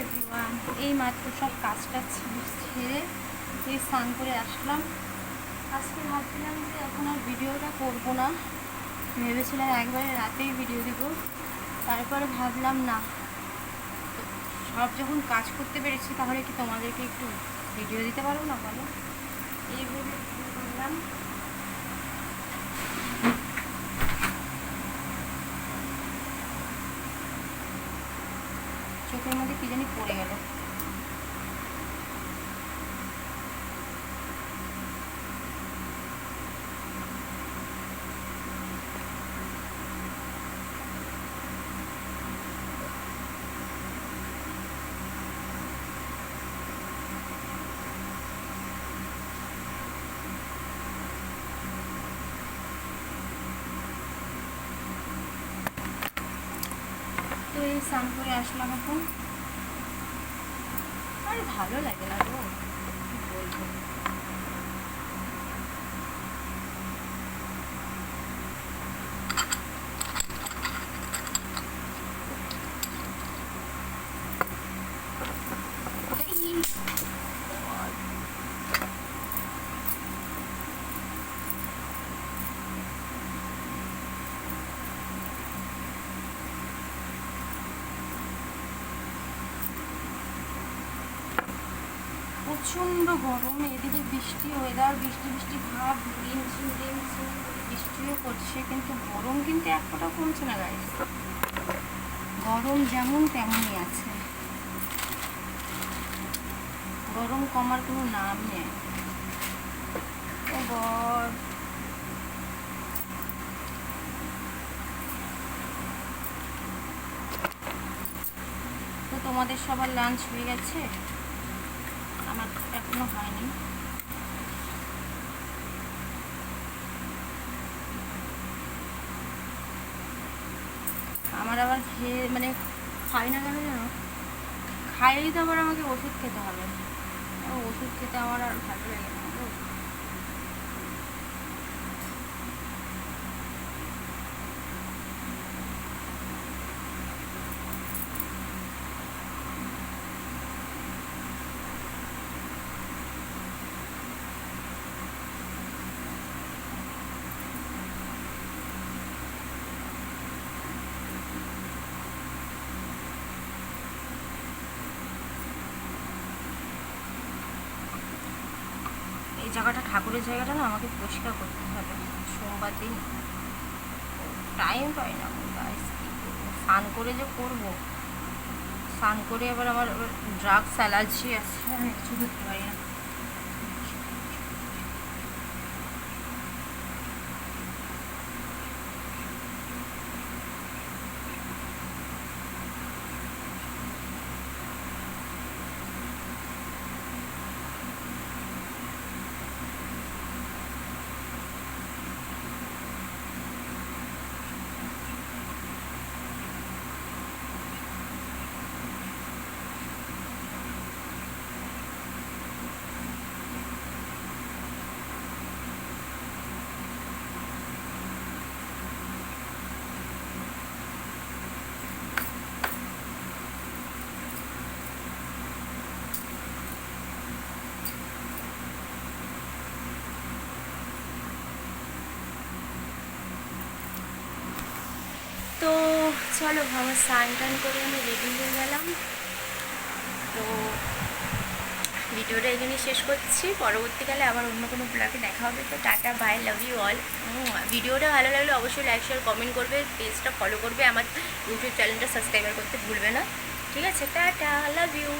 Everyone এই মাত্র সব কাজটা ছেড়ে এই স্নান করে আসলাম। আজকে ভাবছিলাম যে এখন আর ভিডিওটা করব না। ভেবেছিলাম একবারে রাতেই ভিডিও দিব। তারপরে ভাবলাম না। সব যখন কাজ করতে পেরেছি, তাহলে কি তোমাদেরকে একটু ভিডিও দিতে পারব না বলো? এই ভেবে কি জানি পড়ে গেল। স্নান আসলাম এখন। আর ভালো লাগে না গো কি বলব প্রচণ্ড গরম, এদিকে বৃষ্টি ওয়েদার বৃষ্টি বৃষ্টি, ভাব রিমঝিম রিমঝিম বৃষ্টিও করছে কিন্তু গরম কিন্তু এক ফোঁটা কমছে না গাইস গরম যেমন তেমনই আছে। গরম কমার কোনো নাম নেই। গড। তো তোমাদের সবার লাঞ্চ হয়ে গেছে? আমার এখনও হয়নি। আমার আবার খেয়ে মানে খাই না কেন যেন খাইলেই তো আবার আমাকে ওষুধ খেতে হবে। ওষুধ খেতে আমার আর ভালো লাগে না। এই জায়গাটা ঠাকুরের জায়গাটা না আমাকে পরিষ্কার করতে হবে। সোমবার দিন টাইম পাই না স্নান করে যে করব? স্নান করে আবার আমার ড্রাগস অ্যালার্জি আছে, আমি কিছু করতে পারি না। তো চলো আমার স্নান টান করে আমি রেডি হয়ে গেলাম। তো ভিডিওটা এখানে শেষ করছি। পরবর্তীকালে আবার অন্য কোনো ব্লগে দেখা হবে। তো tata bye love you all ভিডিওটা ভালো লাগলে অবশ্যই লাইক শেয়ার কমেন্ট করবে। পেজটা ফলো করবে। আমার ইউটিউব চ্যানেলটা সাবস্ক্রাইবার করতে ভুলবে না। ঠিক আছে, টাটা লাভ ইউ